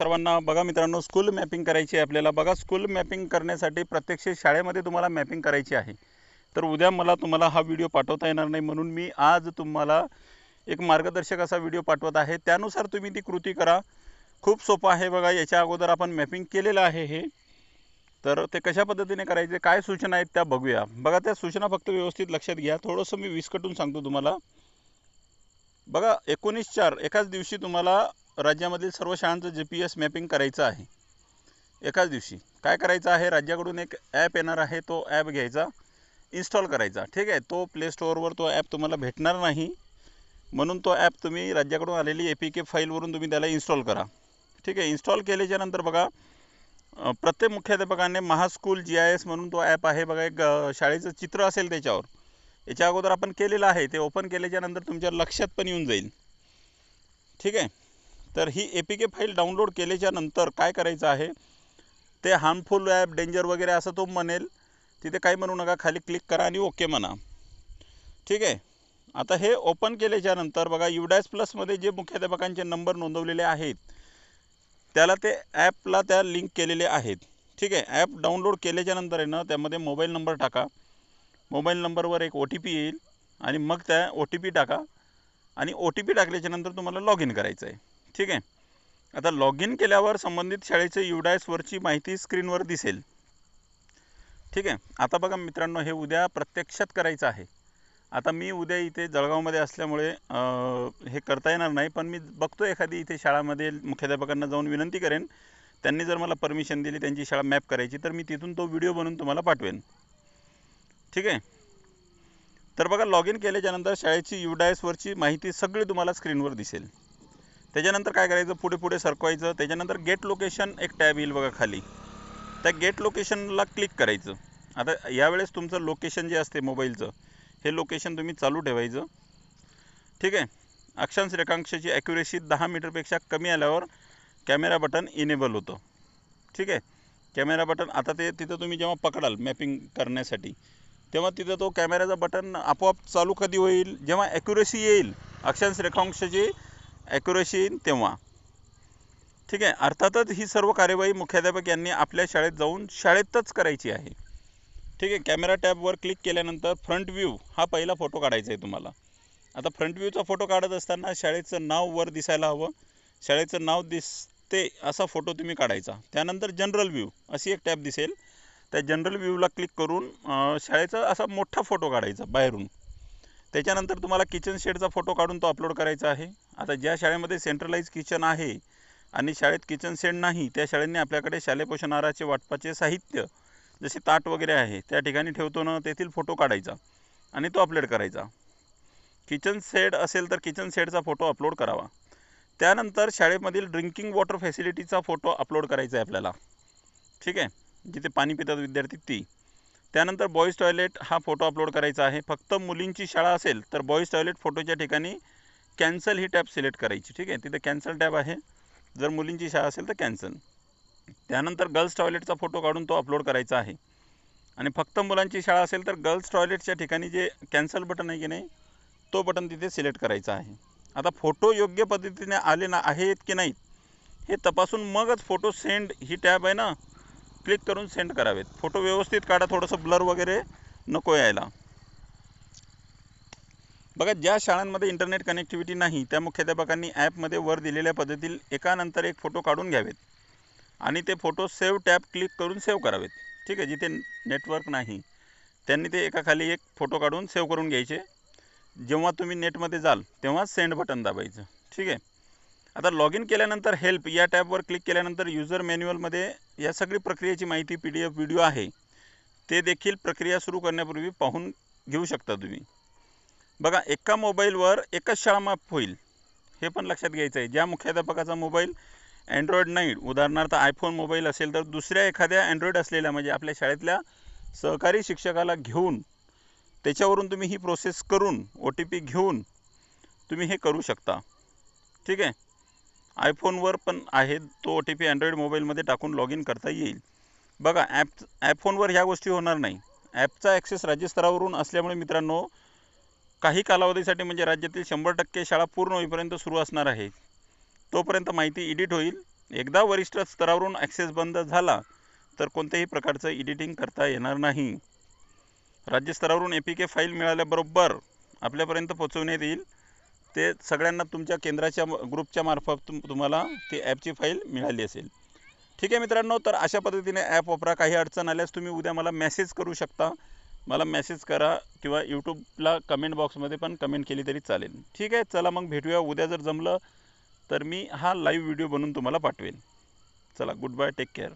सर्वांना बघा मित्रांनो स्कूल मॅपिंग करायची आहे आपल्याला. बघा स्कूल मॅपिंग करण्यासाठी प्रत्यक्ष शाळेमध्ये तुम्हाला मॅपिंग करायची आहे. तर उद्या मला तुम्हाला हा व्हिडिओ पाठवता येणार नाही म्हणून मी आज तुम्हाला एक मार्गदर्शक असा व्हिडिओ पाठवत आहे. त्यानुसार तुम्ही ती कृती करा. खूप सोपं आहे बघा याच्या अगोदर आपण मॅपिंग केलेलं आहे हे. तर ते कशा पद्धतीने करायचे काय सूचना आहेत त्या बघूया. बघा त्या सूचना फक्त व्यवस्थित लक्षात घ्या. थोडंसं मी विस्कटून सांगतो तुम्हाला. बघा एकोणीस चार एकाच दिवशी तुम्हाला राज्यामधील सर्व शाळांचं जी पी एस मॅपिंग करायचं आहे. एकाच दिवशी काय करायचं आहे? राज्याकडून एक ॲप येणार आहे. तो ॲप घ्यायचा इन्स्टॉल करायचा. ठीक आहे? तो प्ले स्टोअरवर तो ॲप तुम्हाला भेटणार नाही. म्हणून तो ॲप तुम्ही राज्याकडून आलेली ए पी के फाईलवरून तुम्ही त्याला इन्स्टॉल करा. ठीक आहे? इन्स्टॉल केल्याच्यानंतर बघा प्रत्येक मुख्याध्यापकाने महास्कूल जी आय एस म्हणून तो ॲप आहे. बघा एक शाळेचं चित्र असेल त्याच्यावर. याच्या अगोदर आपण केलेलं आहे. ते ओपन केल्याच्यानंतर तुमच्या लक्षात पण येऊन जाईल. ठीक आहे? तर ही A P K file download केल्याच्यानंतर काय करायचं आहे? ते हार्मफुल ॲप डेंजर वगैरे असं तो म्हणेल. तिथे काही म्हणू नका खाली क्लिक करा आणि ओके म्हणा. ठीक आहे? आता हे ओपन केल्याच्यानंतर बघा युडॅस प्लसमध्ये जे मुख्याध्यापकांचे नंबर नोंदवलेले आहेत त्याला ते ॲपला त्या लिंक केलेले आहेत. ठीक आहे? ॲप डाउनलोड केल्याच्यानंतर आहे ना त्यामध्ये मोबाईल नंबर टाका. मोबाईल नंबरवर एक ओ टी पी येईल आणि मग त्या ओ टी पी टाका. आणि ओ टी पी टाकल्याच्यानंतर तुम्हाला लॉग इन करायचं आहे. ठीक आहे. आता लॉग इन केल्यावर संबंधित शाळेचे युडायसवरची माहिती स्क्रीनवर दिसेल. ठीक आहे. आता बघा मित्रांनो हे उद्या प्रत्यक्षात करायचं आहे. आता मी उद्या इथे जळगावमध्ये असल्यामुळे हे करता येणार नाही पण मी बघतो एखादी इथे शाळामध्ये मुख्याध्यापकांना जाऊन विनंती करेन. त्यांनी जर मला परमिशन दिली त्यांची शाळा मॅप करायची तर मी तिथून तो व्हिडिओ बनवून तुम्हाला पाठवेन. ठीक आहे. तर बघा लॉग इन केल्याच्यानंतर शाळेची युडायसवरची माहिती सगळी तुम्हाला स्क्रीनवर दिसेल. त्याच्यानंतर काय करायचं? पुढे पुढे सरकवायचं. त्याच्यानंतर गेट लोकेशन एक टॅब येईल बघा खाली. त्या गेट लोकेशनला क्लिक करायचं. आता यावेळेस तुमचं लोकेशन जे असते मोबाईलचं हे लोकेशन तुम्ही चालू ठेवायचं. ठीक आहे? अक्षांश रेखांशाची ॲक्युरेसी दहा मीटरपेक्षा कमी आल्यावर कॅमेरा बटन इनेबल होतं. ठीक आहे? कॅमेरा बटन आता ते तिथं तुम्ही जेव्हा पकडाल मॅपिंग करण्यासाठी तेव्हा तिथं तो कॅमेऱ्याचा बटन आपोआप चालू कधी होईल? जेव्हा ॲक्युरेसी येईल अक्षांश रेखांशाची ॲक्युरेसी येईल तेव्हा. ठीक आहे? अर्थातच ही सर्व कार्यवाही मुख्याध्यापक यांनी आपल्या शाळेत जाऊन शाळेतच करायची आहे. ठीक आहे? कॅमेरा टॅबवर क्लिक केल्यानंतर फ्रंट व्ह्यू हा पहिला फोटो काढायचा आहे तुम्हाला. आता फ्रंट व्ह्यूचा फोटो काढत असताना शाळेचं नाव वर दिसायला हवं. शाळेचं नाव दिसते असा फोटो तुम्ही काढायचा. त्यानंतर जनरल व्ह्यू अशी एक टॅब दिसेल. त्या जनरल व्ह्यूला क्लिक करून शाळेचा असा मोठा फोटो काढायचा बाहेरून. त्याच्यानंतर तुम्हाला किचन शेडचा फोटो काढून तो अपलोड करायचा आहे. आता ज्या शाळेमध्ये सेंट्रलाइज किचन आहे आणि शाळेत किचन शेड नाही त्या शाळेने आपल्याकडे शालेय पोषण आहाराचे वाटपाचे साहित्य जसे ताट वगैरे आहे त्या ठिकाणी ठेवतो ना तेथील फोटो काढायचा आणि तो अपलोड करायचा. किचन सेड असेल तर किचन सेडचा फोटो अपलोड करावा. त्यानंतर शाळेमधील ड्रिंकिंग वॉटर फॅसिलिटीचा फोटो अपलोड करायचा आहे आपल्याला. ठीक आहे? जिथे पाणी पितात विद्यार्थी ती. त्यानंतर बॉईज टॉयलेट हा फोटो अपलोड करायचा आहे. फक्त मुलींची शाळा असेल तर बॉईज टॉयलेट फोटोच्या ठिकाणी कॅन्सल ही टॅब सिलेक्ट करायची ठीक आहे? तिथे कॅन्सल टॅब आहे. जर मुलींची शाळा असेल तर कॅन्सल. त्यानंतर गर्ल्स टॉयलेटचा फोटो काढून तो अपलोड करायचा आहे. आणि फक्त मुलांची शाळा असेल तर गर्ल्स टॉयलेटच्या ठिकाणी जे कॅन्सल बटन आहे की नाही तो बटन तिथे सिलेक्ट करायचा आहे. आता फोटो योग्य पद्धतीने आले ना आहेत की नाहीत हे तपासून मगच फोटो सेंड ही टॅब आहे ना क्लिक करून सेंड करावेत. फोटो व्यवस्थित काढा थोडंसं ब्लर वगैरे नको यायला. बघा ज्या शाळांमध्ये इंटरनेट कनेक्टिव्हिटी नाही त्या मुख्याध्यापकांनी ॲपमध्ये वर दिलेल्या पद्धतीत एकानंतर एक फोटो काढून घ्यावेत. आणि ते फोटो सेव्ह टॅब क्लिक करून सेव्ह करावेत. ठीक आहे जिथे नेटवर्क नाही त्यांनी ते एकाखाली एक फोटो काढून सेव्ह करून घ्यायचे. जेव्हा तुम्ही नेटमध्ये जाल तेव्हा सेंड बटन दाबायचं. ठीक आहे? आता लॉग इन केल्यानंतर हेल्प या टॅबवर क्लिक केल्यानंतर युजर मॅन्युअलमध्ये या सगळी प्रक्रियेची माहिती पी डी एफ व्हिडिओ आहे. ते देखील प्रक्रिया सुरू करण्यापूर्वी पाहून घेऊ शकता तुम्ही. बघा एका मोबाईलवर एकच शाळा माफ होईल. हे पण लक्षात घ्यायचं आहे. ज्या मुख्याध्यापकाचा मोबाईल अँड्रॉईड नाही उदाहरणार्थ आयफोन मोबाईल असेल तर दुसऱ्या एखाद्या अँड्रॉईड असलेल्या म्हणजे आपल्या शाळेतल्या सहकारी शिक्षकाला घेऊन त्याच्यावरून तुम्ही ही प्रोसेस करून ओ टी पी घेऊन तुम्ही हे करू शकता. ठीक आहे? आयफोनवर पण आहे तो ओ टी पी अँड्रॉईड मोबाईलमध्ये टाकून लॉग इन करता येईल. बघा ॲप ॲपफोनवर ह्या गोष्टी होणार नाही. ॲपचा ॲक्सेस राज्यस्तरावरून असल्यामुळे मित्रांनो काही कालावधीसाठी म्हणजे राज्यातील शंभर टक्के शाळा पूर्ण होईपर्यंत सुरू असणार आहे. तोपर्यंत माहिती एडिट होईल. एकदा वरिष्ठ स्तरावरून ॲक्सेस बंद झाला तर कोणत्याही प्रकारचं एडिटिंग करता येणार नाही. राज्यस्तरावरून ए पी के फाईल मिळाल्याबरोबर आपल्यापर्यंत पोचवण्यात येईल. ते सगळ्यांना तुमच्या केंद्राच्या ग्रुपच्या मार्फत तुम तुम्हाला ती ॲपची फाईल मिळाली असेल. ठीक आहे मित्रांनो तर अशा पद्धतीने ॲप वापरा. काही अडचण आल्यास तुम्ही उद्या मला मेसेज करू शकता. मला मेसेज करा किंवा यूट्यूबला कमेंट बॉक्समध्ये पण कमेंट केली तरी चालेल. ठीक आहे चला मग भेटूया. उद्या जर जमलं तर मी हा लाईव्ह व्हिडिओ बनवून तुम्हाला पाठवेन. चला गुड बाय टेक केअर